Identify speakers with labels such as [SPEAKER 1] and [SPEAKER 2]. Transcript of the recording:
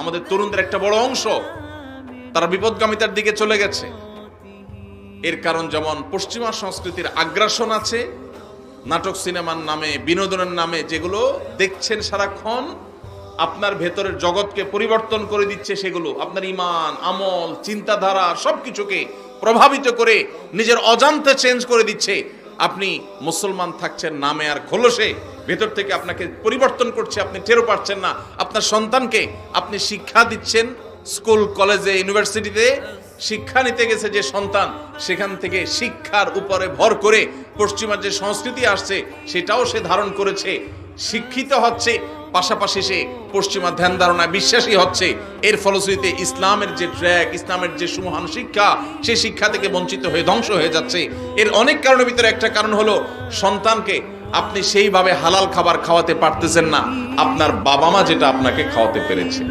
[SPEAKER 1] আমাদের তরুণদের একটা বড় অংশ, তারা বিপদগামিতার দিকে চলে গেছে। এর কারণ যেমন পশ্চিমা সংস্কৃতির আগ্রাসন আছে, নাটক সিনেমার নামে, বিনোদনের নামে যেগুলো দেখছেন সারাক্ষণ, আপনার ভেতরের জগৎকে পরিবর্তন করে দিচ্ছে সেগুলো, আপনার ইমান, আমল, চিন্তাধারা, সবকিছুকে প্রভাবিত করে, নিজের অজান্তে চেঞ্জ করে দিচ্ছে। আপনি মুসলমান থাকছেন, নামে আর খোলসে, ভেতর থেকে আপনাকে পরিবর্তন করছে, আপনি টেরো পারছেন না। আপনার সন্তানকে আপনি শিক্ষা দিচ্ছেন স্কুল, কলেজে, ইউনিভার্সিটিতে। শিক্ষা নিতে গেছে যে সন্তান, সেখান থেকে শিক্ষার উপরে ভর করে পশ্চিমার যে সংস্কৃতি আসছে, সেটাও সে ধারণ করেছে। শিক্ষিত হচ্ছে পাশাপাশি সে পশ্চিমা ধ্যান ধারণায় বিশ্বাসী হচ্ছে। এর ফলশ্রুতিতে ইসলামের যে ট্র্যাক, ইসলামের যে সুমহান শিক্ষা সেই শিক্ষা থেকে বঞ্চিত হয়ে ধ্বংস হয়ে যাচ্ছে। এর অনেক কারণের ভিতরে একটা কারণ হলো, সন্তানকে আপনি সেইভাবে হালাল খাবার খাওয়াতে পারতেছেন না। আপনার বাবা মা যেটা আপনাকে খাওয়াতে পেরেছে।